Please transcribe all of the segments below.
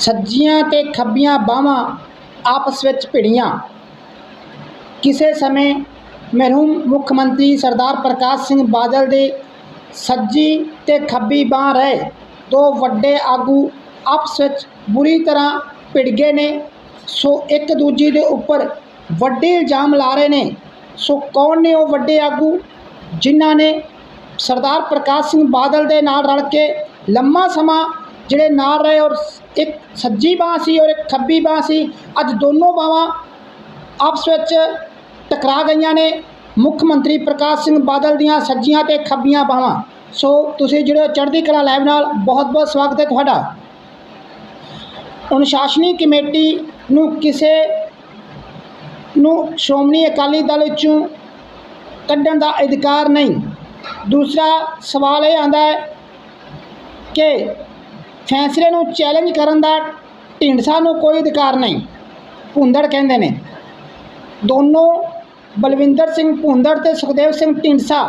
ਸੱਜੀਆਂ ਤੇ ਖੱਬੀਆਂ ਬਾਹਾਂ ਆਪਸ ਵਿੱਚ ਭਿੜੀਆਂ। ਕਿਸੇ ਸਮੇਂ ਮਰਹੂਮ ਮੁੱਖ ਮੰਤਰੀ ਸਰਦਾਰ ਪ੍ਰਕਾਸ਼ ਸਿੰਘ ਬਾਦਲ ਦੇ ਸੱਜੀ ਤੇ ਖੱਬੀ ਬਾਂਹ ਰਹੇ ਦੋ ਵੱਡੇ ਆਗੂ ਆਪਸ ਵਿੱਚ ਬੁਰੀ ਤਰ੍ਹਾਂ ਭਿੜ ਗਏ ਨੇ। ਸੋ ਇੱਕ ਦੂਜੇ ਦੇ ਉੱਪਰ ਵੱਡੇ ਇਲਜ਼ਾਮ ਲਾ ਰਹੇ ਨੇ। ਸੋ ਕੌਣ ਨੇ ਉਹ ਵੱਡੇ ਆਗੂ ਜਿਨ੍ਹਾਂ ਨੇ ਸਰਦਾਰ ਪ੍ਰਕਾਸ਼ ਸਿੰਘ ਬਾਦਲ ਦੇ ਨਾਲ ਰਲ ਕੇ ਲੰਮਾ ਸਮਾਂ ਜਿਹੜੇ ਨਾਲ ਰਹੇ ਔਰ ਇੱਕ ਸੱਜੀ ਬਾਂਹ ਸੀ ਔਰ ਇੱਕ ਖੱਬੀ ਬਾਂਹ ਸੀ, ਅੱਜ ਦੋਨੋਂ ਬਾਹਾਂ ਆਪਸ ਵਿੱਚ ਟਕਰਾ ਗਈਆਂ ਨੇ। ਮੁੱਖ ਮੰਤਰੀ ਪ੍ਰਕਾਸ਼ ਸਿੰਘ ਬਾਦਲ ਦੀਆਂ ਸੱਜੀਆਂ ਤੇ ਖੱਬੀਆਂ ਬਾਹਾਂ। ਸੋ ਤੁਸੀਂ ਜਿਹੜੇ ਚੜ੍ਹਦੀ ਕਲਾ ਲਾਈਵ ਨਾਲ। ਬਹੁਤ ਬਹੁਤ ਸਵਾਗਤ ਹੈ ਤੁਹਾਡਾ। ਅਨੁਸ਼ਾਸਨੀ ਕਮੇਟੀ ਨੂੰ ਕਿਸੇ ਨੂੰ ਸ਼੍ਰੋਮਣੀ ਅਕਾਲੀ ਦਲ ਵਿੱਚੋਂ ਕੱਢਣ ਦਾ ਅਧਿਕਾਰ ਨਹੀਂ। ਦੂਸਰਾ ਸਵਾਲ ਇਹ ਆਂਦਾ ਹੈ ਕਿ ਫੈਸਲੇ ਨੂੰ ਚੈਲੰਜ ਕਰਨ ਦਾ ਢੀਂਡਸਾ ਨੂੰ ਕੋਈ ਅਧਿਕਾਰ ਨਹੀਂ। ਭੁੰਦੜ ਕਹਿੰਦੇ ਨੇ। ਦੋਨੋਂ ਬਲਵਿੰਦਰ ਸਿੰਘ ਭੁੰਦੜ ਤੇ ਸੁਖਦੇਵ ਸਿੰਘ ਢੀਂਡਸਾ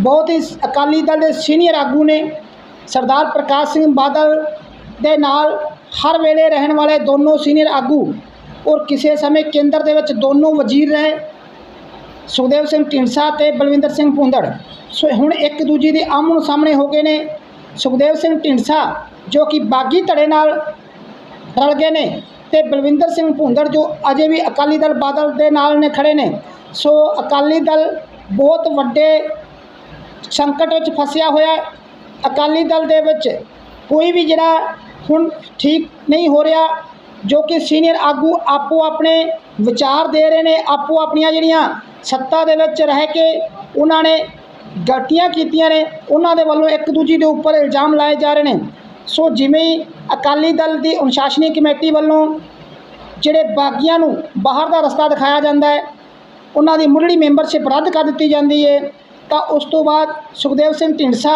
ਬਹੁਤ ਹੀ ਅਕਾਲੀ ਦਲ ਦੇ ਸੀਨੀਅਰ ਆਗੂ ਨੇ। ਸਰਦਾਰ ਪ੍ਰਕਾਸ਼ ਸਿੰਘ ਬਾਦਲ ਦੇ ਨਾਲ ਹਰ ਵੇਲੇ ਰਹਿਣ ਵਾਲੇ ਦੋਨੋਂ ਸੀਨੀਅਰ ਆਗੂ ਔਰ ਕਿਸੇ ਸਮੇਂ ਕੇਂਦਰ ਦੇ ਵਿੱਚ ਦੋਨੋਂ ਵਜ਼ੀਰ ਰਹੇ। ਸੁਖਦੇਵ ਸਿੰਘ ਢੀਂਡਸਾ ਤੇ ਬਲਵਿੰਦਰ ਸਿੰਘ ਭੁੰਦੜ। ਸੋ ਹੁਣ ਇੱਕ ਦੂਜੇ ਦੇ ਆਮਣ ਸਾਹਮਣੇ ਹੋ ਗਏ ਨੇ। ਸੁਖਦੇਵ ਸਿੰਘ ਢੀਂਡਸਾ, ਜੋ ਕਿ ਬਾਗੀ ਧੜੇ ਨਾਲ ਰਲ ਗਏ ਨੇ ਤੇ ਬਲਵਿੰਦਰ ਸਿੰਘ ਭੁੰਦੜ, ਜੋ ਅਜੇ ਵੀ ਅਕਾਲੀ ਦਲ ਬਾਦਲ ਦੇ ਨਾਲ ਨੇ, ਖੜੇ ਨੇ। ਸੋ ਅਕਾਲੀ ਦਲ ਬਹੁਤ ਵੱਡੇ ਸੰਕਟ ਵਿੱਚ ਫਸਿਆ ਹੋਇਆ ਹੈ। ਅਕਾਲੀ ਦਲ ਦੇ ਵਿੱਚ ਕੋਈ ਵੀ ਜਿਹੜਾ ਹੁਣ ਠੀਕ ਨਹੀਂ ਹੋ ਰਿਹਾ, ਜੋ ਕਿ ਸੀਨੀਅਰ ਆਗੂ ਆਪੋ ਆਪਣੇ ਵਿਚਾਰ ਦੇ ਰਹੇ ਨੇ, ਆਪੋ ਆਪਣੀਆਂ ਜਿਹੜੀਆਂ ਸੱਤਾ ਦੇ ਵਿੱਚ ਰਹਿ ਕੇ ਉਹਨਾਂ ਨੇ ਗਲਤੀਆਂ ਕੀਤੀਆਂ ਨੇ, ਉਹਨਾਂ ਦੇ ਵੱਲੋਂ ਇੱਕ ਦੂਜੀ ਦੇ ਉੱਪਰ ਇਲਜ਼ਾਮ ਲਾਏ ਜਾ ਰਹੇ ਨੇ। ਸੋ ਜਿਵੇਂ ਹੀ ਅਕਾਲੀ ਦਲ ਦੀ ਅਨੁਸ਼ਾਸਨੀ ਕਮੇਟੀ ਵੱਲੋਂ ਜਿਹੜੇ ਬਾਗੀਆਂ ਨੂੰ ਬਾਹਰ ਦਾ ਰਸਤਾ ਦਿਖਾਇਆ ਜਾਂਦਾ ਹੈ, ਉਹਨਾਂ ਦੀ ਮੁੱਢਲੀ ਮੈਂਬਰਸ਼ਿਪ ਰੱਦ ਕਰ ਦਿੱਤੀ ਜਾਂਦੀ ਹੈ, ਤਾਂ ਉਸ ਤੋਂ ਬਾਅਦ ਸੁਖਦੇਵ ਸਿੰਘ ਢੀਂਡਸਾ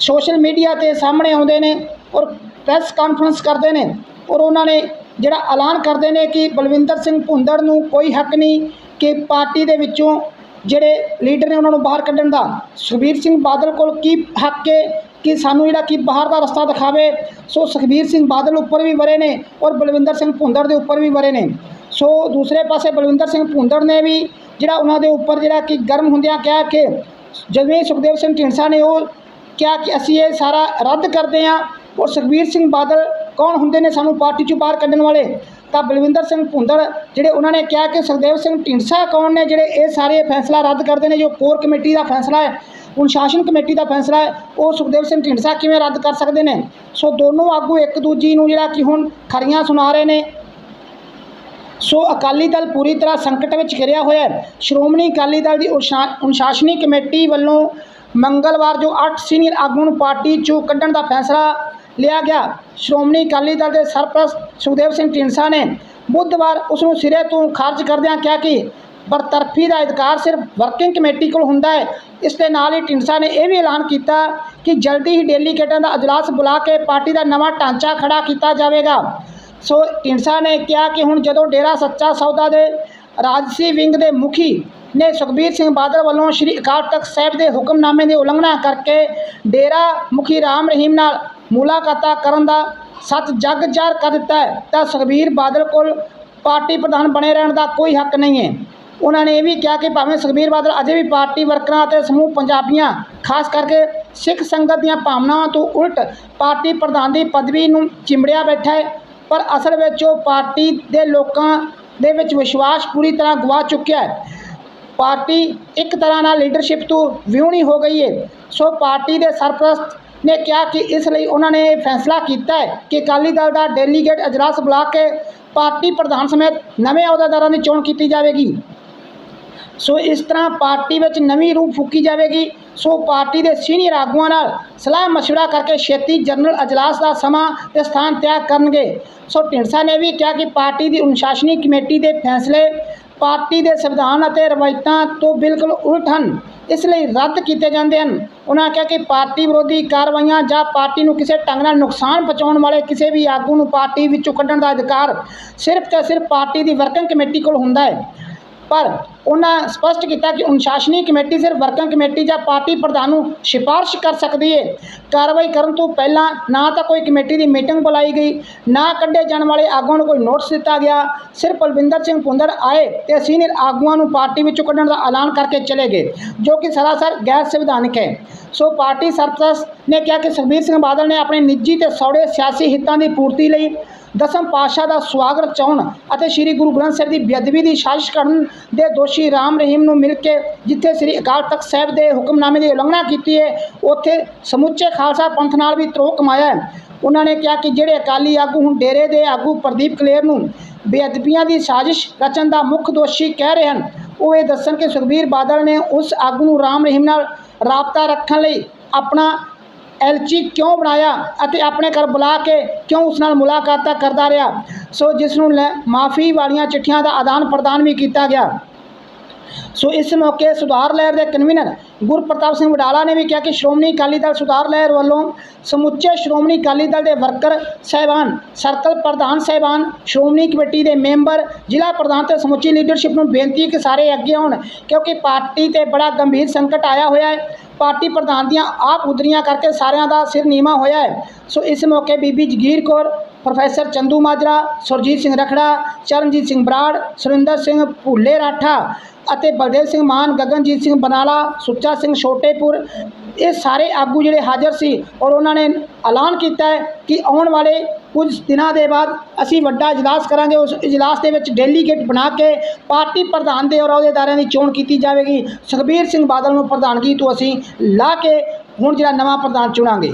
ਸੋਸ਼ਲ ਮੀਡੀਆ ਤੇ ਸਾਹਮਣੇ ਆਉਂਦੇ ਨੇ ਔਰ ਪ੍ਰੈਸ ਕਾਨਫਰੰਸ ਕਰਦੇ ਨੇ ਔਰ ਉਹਨਾਂ ਨੇ ਜਿਹੜਾ ਐਲਾਨ ਕਰਦੇ ਨੇ ਕਿ ਬਲਵਿੰਦਰ ਸਿੰਘ ਭੁੰਦੜ ਨੂੰ ਕੋਈ ਹੱਕ ਨਹੀਂ ਕਿ ਪਾਰਟੀ ਦੇ ਵਿੱਚੋਂ ਜਿਹੜੇ ਲੀਡਰ ਨੇ ਉਹਨਾਂ ਨੂੰ ਬਾਹਰ ਕੱਢਣ ਦਾ, ਸੁਖਬੀਰ ਸਿੰਘ ਬਾਦਲ ਕੋਲ ਕੀ ਹੱਕ ਹੈ ਕਿ ਸਾਨੂੰ ਜਿਹੜਾ ਕਿ ਬਾਹਰ ਦਾ ਰਸਤਾ ਦਿਖਾਵੇ? ਸੋ ਸੁਖਬੀਰ ਸਿੰਘ ਬਾਦਲ ਉੱਪਰ ਵੀ ਵਰੇ ਨੇ ਔਰ ਬਲਵਿੰਦਰ ਸਿੰਘ ਭੁੰਦੜ ਦੇ ਉੱਪਰ ਵੀ ਵਰੇ ਨੇ। ਸੋ ਦੂਸਰੇ ਪਾਸੇ ਬਲਵਿੰਦਰ ਸਿੰਘ ਭੁੰਦੜ ਨੇ ਵੀ ਜਿਹੜਾ ਉਹਨਾਂ ਦੇ ਉੱਪਰ ਜਿਹੜਾ ਕਿ ਗਰਮ ਹੁੰਦਿਆਂ ਕਿਹਾ ਕਿ ਜਦੋਂ ਹੀ ਸੁਖਦੇਵ ਸਿੰਘ ਢੀਂਡਸਾ ਨੇ ਉਹ ਕਿਹਾ ਕਿ ਅਸੀਂ ਇਹ ਸਾਰਾ ਰੱਦ ਕਰਦੇ ਹਾਂ ਔਰ ਸੁਖਬੀਰ ਸਿੰਘ ਬਾਦਲ ਕੌਣ ਹੁੰਦੇ ਨੇ ਸਾਨੂੰ ਪਾਰਟੀ ਚੋਂ ਬਾਹਰ ਕੱਢਣ ਵਾਲੇ? ਤਾਂ ਬਲਵਿੰਦਰ ਸਿੰਘ ਭੁੰਦੜ ਜਿਹੜੇ ਉਹਨਾਂ ਨੇ ਕਿਹਾ ਕਿ ਸੁਖਦੇਵ ਸਿੰਘ ਢੀਂਡਸਾ ਕੌਣ ਨੇ ਜਿਹੜੇ ਇਹ ਸਾਰੇ ਫੈਸਲਾ ਰੱਦ ਕਰਦੇ ਨੇ, ਜੋ ਕੋਰ ਕਮੇਟੀ ਦਾ ਫੈਸਲਾ ਹੈ ਅਨੁਸ਼ਾਸਨ ਕਮੇਟੀ ਦਾ ਫੈਸਲਾ ਹੈ, ਉਹ ਸੁਖਦੇਵ ਸਿੰਘ ਢੀਂਡਸਾ ਕਿਵੇਂ ਰੱਦ ਕਰ ਸਕਦੇ ਨੇ? ਸੋ ਦੋਨੋਂ ਆਗੂ ਇੱਕ ਦੂਜੀ ਨੂੰ ਜਿਹੜਾ ਕਿ ਹੁਣ ਖਰੀਆਂ ਸੁਣਾ ਰਹੇ ਨੇ। ਸੋ ਅਕਾਲੀ ਦਲ ਪੂਰੀ ਤਰ੍ਹਾਂ ਸੰਕਟ ਵਿੱਚ ਘਿਰਿਆ ਹੋਇਆ ਹੈ। ਸ਼੍ਰੋਮਣੀ ਅਕਾਲੀ ਦਲ ਦੀ ਅਨੁਸ਼ਾ- ਅਨੁਸ਼ਾਸਨੀ ਕਮੇਟੀ ਵੱਲੋਂ ਮੰਗਲਵਾਰ ਜੋ 8 ਸੀਨੀਅਰ ਆਗੂਆਂ ਨੂੰ ਪਾਰਟੀ ਚੋਂ ਕੱਢਣ ਦਾ ਫੈਸਲਾ ਲਿਆ ਗਿਆ। ਸ਼੍ਰੋਮਣੀ ਅਕਾਲੀ ਦਲ ਦੇ ਸਰਪ੍ਰਸਤ ਸੁਖਦੇਵ ਸਿੰਘ ਢੀਂਡਸਾ ਨੇ ਬੁੱਧਵਾਰ ਉਸ ਨੂੰ ਸਿਰੇ ਤੋਂ ਖਾਰਜ ਕਰਦਿਆਂ ਕਿਹਾ ਕਿ ਬਰਤਰਫੀ ਦਾ ਅਧਿਕਾਰ ਸਿਰਫ ਵਰਕਿੰਗ ਕਮੇਟੀ ਕੋਲ ਹੁੰਦਾ ਹੈ। ਇਸ ਦੇ ਨਾਲ ਹੀ ਢੀਂਡਸਾ ਨੇ ਇਹ ਵੀ ਐਲਾਨ ਕੀਤਾ ਕਿ ਜਲਦੀ ਹੀ ਡੈਲੀਗੇਟਾਂ ਦਾ ਅਜਲਾਸ ਬੁਲਾ ਕੇ ਪਾਰਟੀ ਦਾ ਨਵਾਂ ਢਾਂਚਾ ਖੜਾ ਕੀਤਾ ਜਾਵੇਗਾ। ਸੋ ਢੀਂਡਸਾ ਨੇ ਕਿਹਾ ਕਿ ਹੁਣ ਜਦੋਂ ਡੇਰਾ ਸੱਚਾ ਸੌਦਾ ਦੇ ਰਾਜਸੀ ਵਿੰਗ ਦੇ ਮੁਖੀ ਨੇ ਸੁਖਬੀਰ ਸਿੰਘ ਬਾਦਲ ਵੱਲੋਂ ਸ਼੍ਰੀ ਅਕਾਲ ਤਖਤ ਸਾਹਿਬ ਦੇ ਹੁਕਮਨਾਮੇ ਦੀ ਉਲੰਘਣਾ ਕਰਕੇ ਡੇਰਾ ਮੁਖੀ ਰਾਮ ਰਹੀਮ ਨਾਲ ਮੁਲਾਕਾਤਾਂ ਕਰਨ ਦਾ ਸੱਚ ਜੱਗ ਜ਼ਾਹਰ ਕਰ ਦਿੱਤਾ ਹੈ, ਤਾਂ ਸੁਖਬੀਰ ਬਾਦਲ ਕੋਲ ਪਾਰਟੀ ਪ੍ਰਧਾਨ ਬਣੇ ਰਹਿਣ ਦਾ ਕੋਈ ਹੱਕ ਨਹੀਂ ਹੈ। ਉਹਨਾਂ ਨੇ ਇਹ ਵੀ ਕਿਹਾ ਕਿ ਭਾਵੇਂ ਸੁਖਬੀਰ ਬਾਦਲ ਅਜੇ ਵੀ ਪਾਰਟੀ ਵਰਕਰਾਂ ਅਤੇ ਸਮੂਹ ਪੰਜਾਬੀਆਂ, ਖਾਸ ਕਰਕੇ ਸਿੱਖ ਸੰਗਤ ਦੀਆਂ ਭਾਵਨਾਵਾਂ ਤੋਂ ਉਲਟ ਪਾਰਟੀ ਪ੍ਰਧਾਨ ਦੀ ਪਦਵੀ ਨੂੰ ਚਿੰਬੜਿਆ ਬੈਠਾ ਹੈ, ਪਰ ਅਸਲ ਵਿੱਚ ਉਹ ਪਾਰਟੀ ਦੇ ਲੋਕਾਂ ਦੇ ਵਿੱਚ ਵਿਸ਼ਵਾਸ ਪੂਰੀ ਤਰ੍ਹਾਂ ਗਵਾ ਚੁੱਕਿਆ ਹੈ। ਪਾਰਟੀ ਇੱਕ ਤਰ੍ਹਾਂ ਨਾਲ ਲੀਡਰਸ਼ਿਪ ਤੋਂ ਵਿਹੂਣੀ ਹੋ ਗਈ ਹੈ। ਸੋ ਪਾਰਟੀ ਦੇ ਸਰਪ੍ਰਸਤ ਨੇ ਕਿਹਾ ਕਿ ਇਸ ਲਈ ਉਹਨਾਂ ਨੇ ਇਹ ਫੈਸਲਾ ਕੀਤਾ ਹੈ ਕਿ ਅਕਾਲੀ ਦਲ ਦਾ ਡੈਲੀਗੇਟ ਅਜਲਾਸ ਬੁਲਾ ਕੇ ਪਾਰਟੀ ਪ੍ਰਧਾਨ ਸਮੇਤ ਨਵੇਂ ਅਹੁਦੇਦਾਰਾਂ ਦੀ ਚੋਣ ਕੀਤੀ ਜਾਵੇਗੀ। ਸੋ ਇਸ ਤਰ੍ਹਾਂ ਪਾਰਟੀ ਵਿੱਚ ਨਵੀਂ ਰੂਹ ਫੂਕੀ ਜਾਵੇਗੀ। ਸੋ ਪਾਰਟੀ ਦੇ ਸੀਨੀਅਰ ਆਗੂਆਂ ਨਾਲ ਸਲਾਹ ਮਸ਼ਵਰਾ ਕਰਕੇ ਛੇਤੀ ਜਨਰਲ ਅਜਲਾਸ ਦਾ ਸਮਾਂ ਤੇ ਸਥਾਨ ਤਿਆਗ ਕਰਨਗੇ। ਸੋ ਢੀਂਡਸਾ ਨੇ ਵੀ ਕਿਹਾ ਕਿ ਪਾਰਟੀ ਦੀ ਅਨੁਸ਼ਾਸਨੀ ਕਮੇਟੀ ਦੇ ਫੈਸਲੇ ਪਾਰਟੀ ਦੇ ਸੰਵਿਧਾਨ ਅਤੇ ਰਵਾਇਤਾਂ ਤੋਂ ਬਿਲਕੁਲ ਉਲਟ ਹਨ। ਇਸ ਲਈ ਰੱਦ ਕੀਤੇ ਜਾਂਦੇ ਹਨ। ਉਹਨਾਂ ਕਿਹਾ ਕਿ ਪਾਰਟੀ ਵਿਰੋਧੀ ਕਾਰਵਾਈਆਂ ਜਾਂ ਪਾਰਟੀ ਨੂੰ ਕਿਸੇ ਢੰਗ ਨਾਲ ਨੁਕਸਾਨ ਪਹੁੰਚਾਉਣ ਵਾਲੇ ਕਿਸੇ ਵੀ ਆਗੂ ਨੂੰ ਪਾਰਟੀ ਵਿੱਚੋਂ ਕੱਢਣ ਦਾ ਅਧਿਕਾਰ ਸਿਰਫ ਤੇ ਸਿਰਫ ਪਾਰਟੀ ਦੀ ਵਰਕਿੰਗ ਕਮੇਟੀ ਕੋਲ ਹੁੰਦਾ ਹੈ। ਪਰ ਉਹਨਾਂ ਸਪਸ਼ਟ ਕੀਤਾ ਕਿ ਅਨੁਸ਼ਾਸਨੀ ਕਮੇਟੀ ਸਿਰਫ ਵਰਕਿੰਗ ਕਮੇਟੀ ਜਾਂ ਪਾਰਟੀ ਪ੍ਰਧਾਨ ਨੂੰ ਸਿਫਾਰਿਸ਼ ਕਰ ਸਕਦੀ ਹੈ ਕਾਰਵਾਈ ਕਰਨ ਤੋਂ ਪਹਿਲਾਂ ਨਾ ਤਾਂ ਕੋਈ ਕਮੇਟੀ ਦੀ ਮੀਟਿੰਗ ਬੁਲਾਈ ਗਈ, ਨਾ ਕੱਢੇ ਜਾਣ ਵਾਲੇ ਆਗੂਆਂ ਨੂੰ ਕੋਈ ਨੋਟਿਸ ਦਿੱਤਾ ਗਿਆ। ਸਿਰਫ ਬਲਵਿੰਦਰ ਸਿੰਘ ਭੁੰਦੜ ਆਏ ਤੇ ਸੀਨੀਅਰ ਆਗੂਆਂ ਨੂੰ ਪਾਰਟੀ ਵਿੱਚੋਂ ਕੱਢਣ ਦਾ ਐਲਾਨ ਕਰਕੇ ਚਲੇ ਗਏ, ਜੋ ਕਿ ਸਰਾਸਰ ਗੈਰ ਸੰਵਿਧਾਨਕ ਹੈ। ਸੋ ਪਾਰਟੀ ਸਰਪ੍ਰਸਤ ਨੇ ਕਿਹਾ ਕਿ ਸੁਖਬੀਰ ਸਿੰਘ ਬਾਦਲ ਨੇ ਆਪਣੇ ਨਿੱਜੀ ਤੇ ਸੌੜੇ ਸਿਆਸੀ ਹਿੱਤਾਂ ਦੀ ਪੂਰਤੀ ਲਈ ਦਸਮ ਪਾਤਸ਼ਾਹ ਦਾ ਸਵਾਗਤ ਚਾਉਣ ਅਤੇ ਸ੍ਰੀ ਗੁਰੂ ਗ੍ਰੰਥ ਸਾਹਿਬ ਦੀ ਬੇਅਦਬੀ ਦੀ ਸਾਜ਼ਿਸ਼ ਕਰਨ ਦੇ ਦੋਸ਼ੀ ਰਾਮ ਰਹੀਮ ਨੂੰ ਮਿਲ ਕੇ ਜਿੱਥੇ ਸ੍ਰੀ ਅਕਾਲ ਤਖਤ ਸਾਹਿਬ ਦੇ ਹੁਕਮਨਾਮੇ ਦੀ ਉਲੰਘਣਾ ਕੀਤੀ ਹੈ, ਉੱਥੇ ਸਮੁੱਚੇ ਖਾਲਸਾ ਪੰਥ ਨਾਲ ਵੀ ਤਰੋਹ ਕਮਾਇਆ ਹੈ। ਉਹਨਾਂ ਨੇ ਕਿਹਾ ਕਿ ਜਿਹੜੇ ਅਕਾਲੀ ਆਗੂ ਹੁਣ ਡੇਰੇ ਦੇ ਆਗੂ ਪ੍ਰਦੀਪ ਕਲੇਰ ਨੂੰ ਬੇਅਦਬੀਆਂ ਦੀ ਸਾਜ਼ਿਸ਼ ਰਚਣ ਦਾ ਮੁੱਖ ਦੋਸ਼ੀ ਕਹਿ ਰਹੇ ਹਨ, ਉਹ ਇਹ ਦੱਸਣ ਕਿ ਸੁਖਬੀਰ ਬਾਦਲ ਨੇ ਉਸ ਆਗੂ ਨੂੰ ਰਾਮ ਰਹੀਮ ਨਾਲ ਰਾਬਤਾ ਰੱਖਣ ਲਈ ਆਪਣਾ ਐਲਚੀ ਕਿਉਂ ਬਣਾਇਆ ਅਤੇ ਆਪਣੇ ਘਰ ਬੁਲਾ ਕੇ ਕਿਉਂ ਉਸ ਨਾਲ ਮੁਲਾਕਾਤਾਂ ਕਰਦਾ ਰਿਹਾ? ਸੋ ਜਿਸ ਨੂੰ ਲੈ ਮਾਫੀ ਵਾਲੀਆਂ ਚਿੱਠੀਆਂ ਦਾ ਆਦਾਨ ਪ੍ਰਦਾਨ ਵੀ ਕੀਤਾ ਗਿਆ। ਸੋ ਇਸ ਮੌਕੇ ਸੁਧਾਰ ਲਹਿਰ ਦੇ ਕਨਵੀਨਰ ਗੁਰਪ੍ਰਤਾਪ ਸਿੰਘ ਵਡਾਲਾ ਨੇ ਵੀ ਕਿਹਾ ਕਿ ਸ਼੍ਰੋਮਣੀ ਅਕਾਲੀ ਦਲ ਸੁਧਾਰ ਲਹਿਰ ਵੱਲੋਂ ਸਮੁੱਚੇ ਸ਼੍ਰੋਮਣੀ ਅਕਾਲੀ ਦਲ ਦੇ ਵਰਕਰ ਸਹਿਬਾਨ, ਸਰਕਲ ਪ੍ਰਧਾਨ ਸਹਿਬਾਨ, ਸ਼੍ਰੋਮਣੀ ਕਮੇਟੀ ਦੇ ਮੈਂਬਰ, ਜ਼ਿਲ੍ਹਾ ਪ੍ਰਧਾਨ ਤੇ ਸਮੁੱਚੀ ਲੀਡਰਸ਼ਿਪ ਨੂੰ ਬੇਨਤੀ ਹੈ ਕਿ ਸਾਰੇ ਅੱਗੇ ਆਉਣ, ਕਿਉਂਕਿ ਪਾਰਟੀ ਤੇ ਬੜਾ ਗੰਭੀਰ ਸੰਕਟ ਆਇਆ ਹੋਇਆ ਹੈ। ਪਾਰਟੀ ਪ੍ਰਧਾਨ ਦੀਆਂ ਆਪ ਉਦਰੀਆਂ ਕਰਕੇ ਸਾਰਿਆਂ ਦਾ ਸਿਰ ਨੀਵਾ ਹੋਇਆ ਹੈ। ਸੋ ਇਸ ਮੌਕੇ ਬੀਬੀ ਜਗੀਰ ਕੌਰ ਪ੍ਰੋਫੈਸਰ ਚੰਦੂ ਮਾਜਰਾ, ਸੁਰਜੀਤ ਸਿੰਘ ਰਖੜਾ, ਚਰਨਜੀਤ ਸਿੰਘ ਬਰਾੜ, ਸੁਰਿੰਦਰ ਸਿੰਘ ਭੁੱਲੇ ਰਾਠਾ ਅਤੇ ਬਲਦੇਵ ਸਿੰਘ ਮਾਨ, ਗਗਨਜੀਤ ਸਿੰਘ ਬਨਾਲਾ, ਸੁੱਚਾ ਸਿੰਘ ਛੋਟੇਪੁਰ, ਇਹ ਸਾਰੇ ਆਗੂ ਜਿਹੜੇ ਹਾਜ਼ਰ ਸੀ ਔਰ ਉਹਨਾਂ ਨੇ ਐਲਾਨ ਕੀਤਾ ਹੈ ਕਿ ਆਉਣ ਵਾਲੇ ਕੁਝ ਦਿਨਾਂ ਦੇ ਬਾਅਦ ਅਸੀਂ ਵੱਡਾ ਇਜਲਾਸ ਕਰਾਂਗੇ। ਉਸ ਇਜਲਾਸ ਦੇ ਵਿੱਚ ਡੈਲੀਗੇਟ ਬਣਾ ਕੇ ਪਾਰਟੀ ਪ੍ਰਧਾਨ ਦੇ ਔਰ ਅਹੁਦੇਦਾਰਾਂ ਦੀ ਚੋਣ ਕੀਤੀ ਜਾਵੇਗੀ। ਸੁਖਬੀਰ ਸਿੰਘ ਬਾਦਲ ਨੂੰ ਪ੍ਰਧਾਨਗੀ ਤੋਂ ਅਸੀਂ ਲਾ ਕੇ ਹੁਣ ਜਿਹੜਾ ਨਵਾਂ ਪ੍ਰਧਾਨ ਚੁਣਾਂਗੇ।